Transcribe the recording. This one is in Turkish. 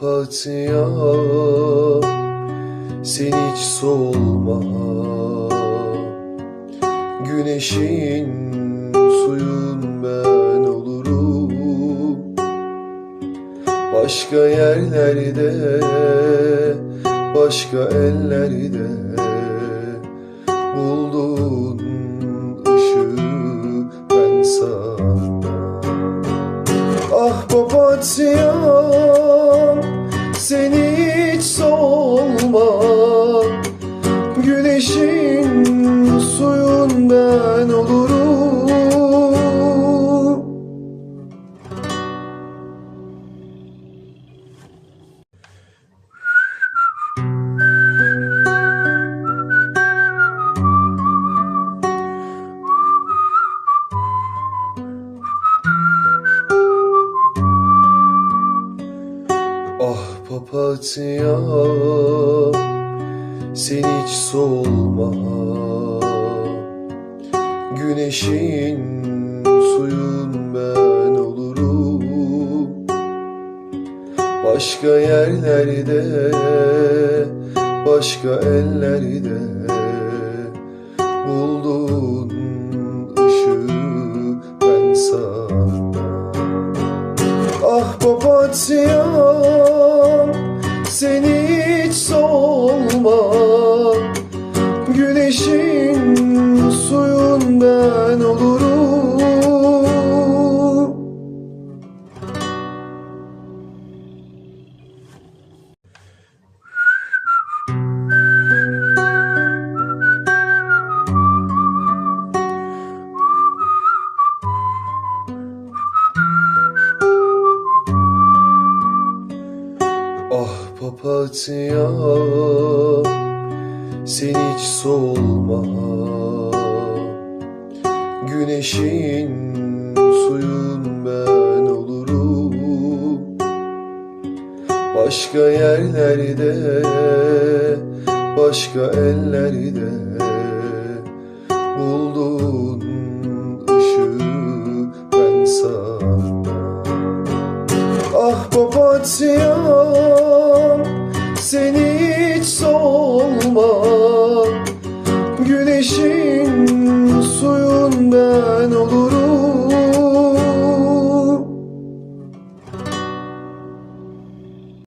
papatya Sen hiç solma. Güneşin suyun ben olurum. Başka yerlerde Başka ellerde Buldun ışığı ben sana Ah papatya papatya sen hiç solma. Güneşin suyun ben olurum. Başka yerlerde başka ellerde Buldun ışığı ben sana Ah papatya hiç Ah papatya sen hiç solma. Güneşin suyun ben olurum. Başka yerlerde başka ellerde Buldun ışığı ben sana Ah papatya